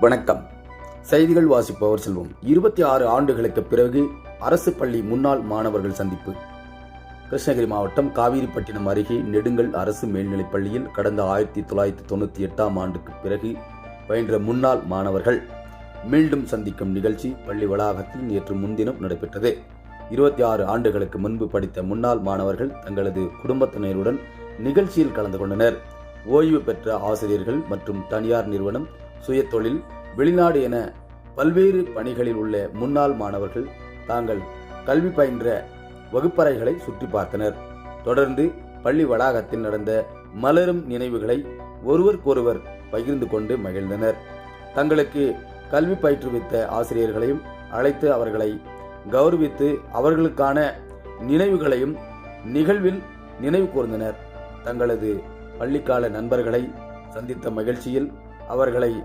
வணக்கம். செய்திகள் வாசிப்பவர் செல்வம். இருபத்தி ஆறு ஆண்டுகளுக்கு பிறகு அரசு பள்ளி முன்னாள் மாணவர்கள் சந்திப்பு. கிருஷ்ணகிரி மாவட்டம் காவிரிப்பட்டினம் அருகே நெடுங்கல் அரசு மேல்நிலைப் பள்ளியில் கடந்த ஆயிரத்தி தொள்ளாயிரத்தி தொண்ணூற்றி எட்டாம் ஆண்டுக்கு பிறகு பயின்ற முன்னாள் மாணவர்கள் மீண்டும் சந்திக்கும் நிகழ்ச்சி பள்ளி வளாகத்தில் நேற்று முன்தினம் நடைபெற்றது. இருபத்தி ஆறு ஆண்டுகளுக்கு முன்பு படித்த முன்னாள் மாணவர்கள் தங்களது குடும்பத்தினருடன் நிகழ்ச்சியில் கலந்து கொண்டனர். ஓய்வு பெற்ற ஆசிரியர்கள் மற்றும் தனியார் நிறுவனம் சுயத்தொழில் வெளிநாடு என பல்வேறு பணிகளில் உள்ள முன்னாள் மாணவர்கள் தாங்கள் கல்வி பயின்ற வகுப்பறைகளை சுற்றி பார்த்தனர். தொடர்ந்து பள்ளி வளாகத்தில் நடந்த மலரும் நினைவுகளை ஒருவருக்கொருவர் பகிர்ந்து கொண்டு மகிழ்ந்தனர். தங்களுக்கு கல்வி பயிற்றுவித்த ஆசிரியர்களையும் அழைத்து அவர்களை கௌரவித்து அவர்களுக்கான நினைவுகளையும் நிகழ்வில் நினைவு கூர்ந்தனர். தங்களது பள்ளிக்கால நண்பர்களை சந்தித்த மகிழ்ச்சியில் அவர்களை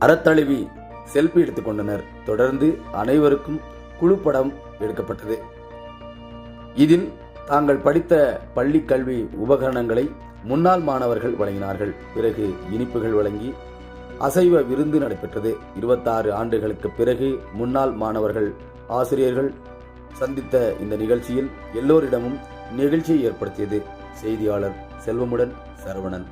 அறத்தழுவி செல்ஃபி எடுத்துக் கொண்டனர் தொடர்ந்து அனைவருக்கும் குழுப்படம் எடுக்கப்பட்டது. இதில் தாங்கள் படித்த பள்ளி கல்வி உபகரணங்களை முன்னாள் மாணவர்கள் வழங்கினார்கள். பிறகு இனிப்புகள் வழங்கி அசைவ விருந்து நடைபெற்றது. இருபத்தாறு ஆண்டுகளுக்கு பிறகு முன்னாள் மாணவர்கள் ஆசிரியர்கள் சந்தித்த இந்த நிகழ்ச்சியில் எல்லோரிடமும் நெகிழ்ச்சியை ஏற்படுத்தியது. செய்தியாளர் செல்வமுடன் சரவணன்.